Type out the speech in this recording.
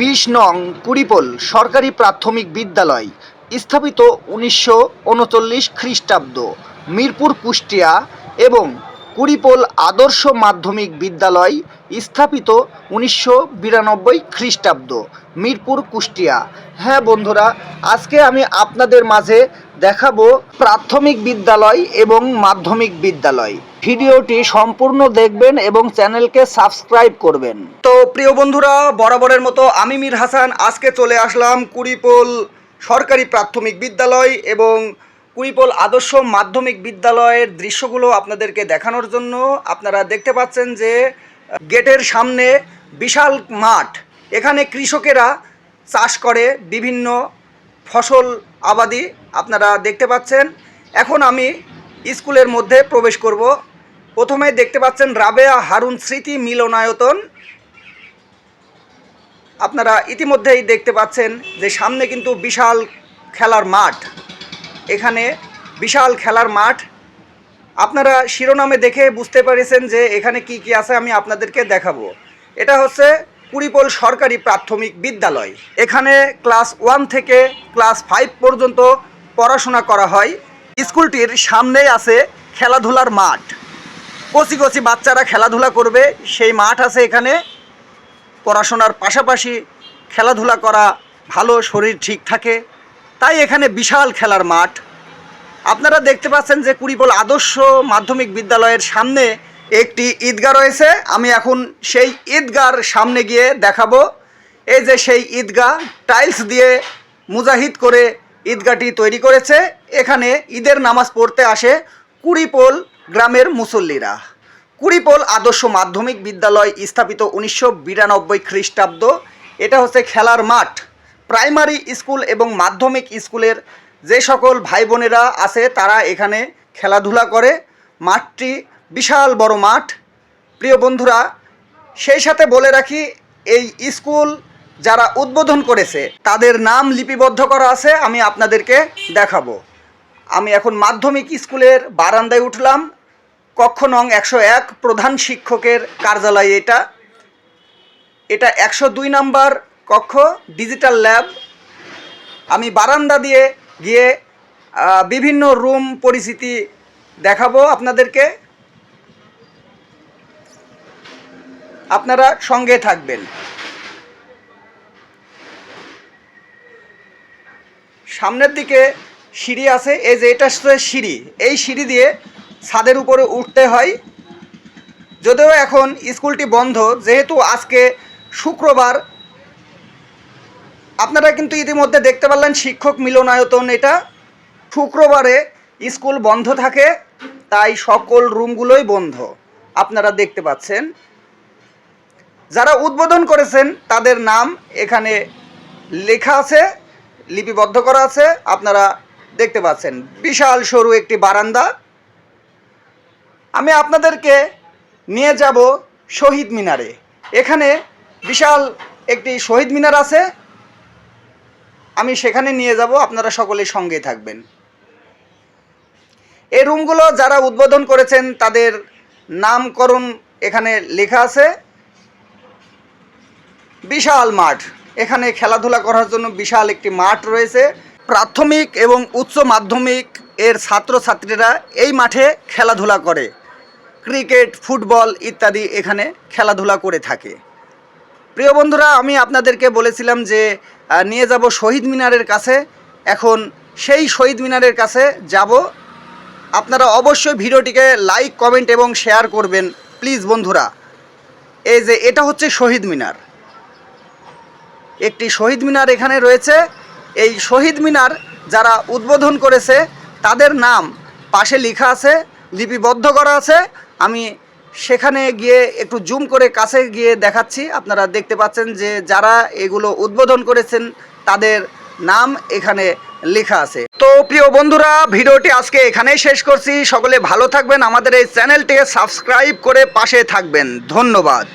বিশ নং কুড়িপোল সরকারি প্রাথমিক বিদ্যালয়, স্থাপিত উনিশশো উনচল্লিশ খ্রিস্টাব্দ, মিরপুর, কুষ্টিয়া এবং কুড়িপোল আদর্শ মাধ্যমিক বিদ্যালয়, স্থাপিত উনিশশো বিরানব্বই খ্রিস্টাব্দ, মিরপুর, কুষ্টিয়া। হ্যাঁ বন্ধুরা, আজকে আমি আপনাদের মাঝে দেখাবো প্রাথমিক বিদ্যালয় এবং মাধ্যমিক বিদ্যালয়। ভিডিওটি সম্পূর্ণ দেখবেন এবং চ্যানেলকে সাবস্ক্রাইব করবেন। তো প্রিয় বন্ধুরা, বরাবরের মতো আমি মীর হাসান, আজকে চলে আসলাম কুড়িপোল সরকারি প্রাথমিক বিদ্যালয় এবং কুড়িপোল আদর্শ মাধ্যমিক বিদ্যালয়ের দৃশ্যগুলো আপনাদেরকে দেখানোর জন্য আপনারা দেখতে পাচ্ছেন যে, গেটের সামনে বিশাল মাঠ। এখানে কৃষকেরা চাষ করে বিভিন্ন ফসল আবাদি আপনারা দেখতে পাচ্ছেন। এখন আমি স্কুলের মধ্যে প্রবেশ করব। প্রথমে দেখতে পাচ্ছেন রাবেয়া হারুন স্মৃতি মিলনায়তন। আপনারা ইতিমধ্যেই দেখতে পাচ্ছেন যে সামনে কিন্তু বিশাল খেলার মাঠ। এখানে বিশাল খেলার মাঠ। আপনারা শিরোনামে দেখে বুঝতে পেরেছেন যে এখানে কি কি আছে আমি আপনাদেরকে দেখাবো। এটা হচ্ছে কুড়িপোল সরকারি প্রাথমিক বিদ্যালয়। এখানে ক্লাস ওয়ান থেকে ক্লাস ফাইভ পর্যন্ত পড়াশোনা করা হয়। স্কুলটির সামনেই আছে খেলাধুলার মাঠ। কচি কচি বাচ্চারা খেলাধুলা করবে, সেই মাঠ আছে এখানে। পড়াশোনার পাশাপাশি খেলাধুলা করা, ভালো শরীর ঠিক থাকে। তাই এখানে বিশাল খেলার মাঠ। আপনারা দেখতে পাচ্ছেন যে কুড়িপোল আদর্শ মাধ্যমিক বিদ্যালয়ের সামনে একটি ঈদগাহ রয়েছে। আমি এখন সেই ঈদগার সামনে গিয়ে দেখাবো। এই যে সেই ঈদগাহ, টাইলস দিয়ে মুজাহিদ করে ঈদগাহটি তৈরি করেছে। এখানে ঈদের নামাজ পড়তে আসে কুড়িপোল গ্রামের মুসল্লিরা। কুড়িপোল আদর্শ মাধ্যমিক বিদ্যালয় স্থাপিত উনিশশো বিরানব্বই খ্রিস্টাব্দ। এটা হচ্ছে খেলার মাঠ। প্রাইমারি স্কুল এবং মাধ্যমিক স্কুলের যে সকল ভাই বোনেরা আছে, তারা এখানে খেলাধুলা করে। মাঠটি বিশাল বড় মাঠ। প্রিয় বন্ধুরা, সেই সাথে বলে রাখি, এই স্কুল যারা উদ্বোধন করেছে, তাদের নাম লিপিবদ্ধ করা আছে, আমি আপনাদেরকে দেখাবো। আমি এখন মাধ্যমিক স্কুলের বারান্দায় উঠলাম। কক্ষ নং একশো এক প্রধান শিক্ষকের কার্যালয় এটা। এটা একশো দুই নাম্বার কক্ষ, ডিজিটাল ল্যাব। আমি বারান্দা দিয়ে গিয়ে বিভিন্ন রুম পরিচিতি দেখাবো আপনাদেরকে। আপনারা সঙ্গে থাকবেন। সামনের দিকে সিঁড়ি আছে, এই যে এটা সিঁড়ি। এই সিঁড়ি দিয়ে ছাদের উপরে উঠতে হয়। যদিও এখন স্কুলটি বন্ধ, যেহেতু আজকে শুক্রবার, আপনারা কিন্তু ইতিমধ্যে দেখতে পারলেন শিক্ষক মিলনায়তন এটা। শুক্রবারে স্কুল বন্ধ থাকে, তাই সকল রুমগুলোই বন্ধ। আপনারা দেখতে পাচ্ছেন। যারা উদ্বোধন করেছেন, তাদের নাম এখানে লেখা আছে, লিপিবদ্ধ করা আছে, আপনারা দেখতে পাচ্ছেন। বিশাল সরু একটি বারান্দা। আমি আপনাদেরকে নিয়ে যাব শহীদ মিনারে। এখানে বিশাল একটি শহীদ মিনার আছে। আমি সেখানে নিয়ে যাব, আপনারা সকলে সঙ্গে থাকবেন। এই রুমগুলো যারা উদ্বোধন করেছেন, তাদের নামকরণ এখানে লেখা আছে। বিশাল মাঠ। এখানে খেলাধুলা করার জন্য বিশাল একটি মাঠ রয়েছে। প্রাথমিক এবং উচ্চ মাধ্যমিক এর ছাত্রছাত্রীরা এই মাঠে খেলাধুলা করে। ক্রিকেট, ফুটবল ইত্যাদি এখানে খেলাধুলা করে থাকে। প্রিয় বন্ধুরা, আমি আপনাদেরকে বলেছিলাম যে নিয়ে যাব শহীদ মিনারের কাছে। এখন সেই শহীদ মিনারের কাছে যাব। আপনারা অবশ্যই ভিডিওটিকে লাইক, কমেন্ট এবং শেয়ার করবেন, প্লিজ বন্ধুরা। এই যে, এটা হচ্ছে শহীদ মিনার। একটি শহীদ মিনার এখানে রয়েছে। এই শহীদ মিনার যারা উদ্বোধন করেছে, তাদের নাম পাশে লেখা আছে, লিপিবদ্ধ করা আছে। আমি সেখানে গিয়ে একটু জুম করে কাছে গিয়ে দেখাচ্ছি। আপনারা দেখতে পাচ্ছেন যে যারা এগুলো উদ্বোধন করেছেন, তাদের নাম এখানে লেখা আছে। তো প্রিয় বন্ধুরা, ভিডিওটি আজকে এখানেই শেষ করছি। সকলে ভালো থাকবেন। আমাদের এই চ্যানেলটিকে সাবস্ক্রাইব করে পাশে থাকবেন। ধন্যবাদ।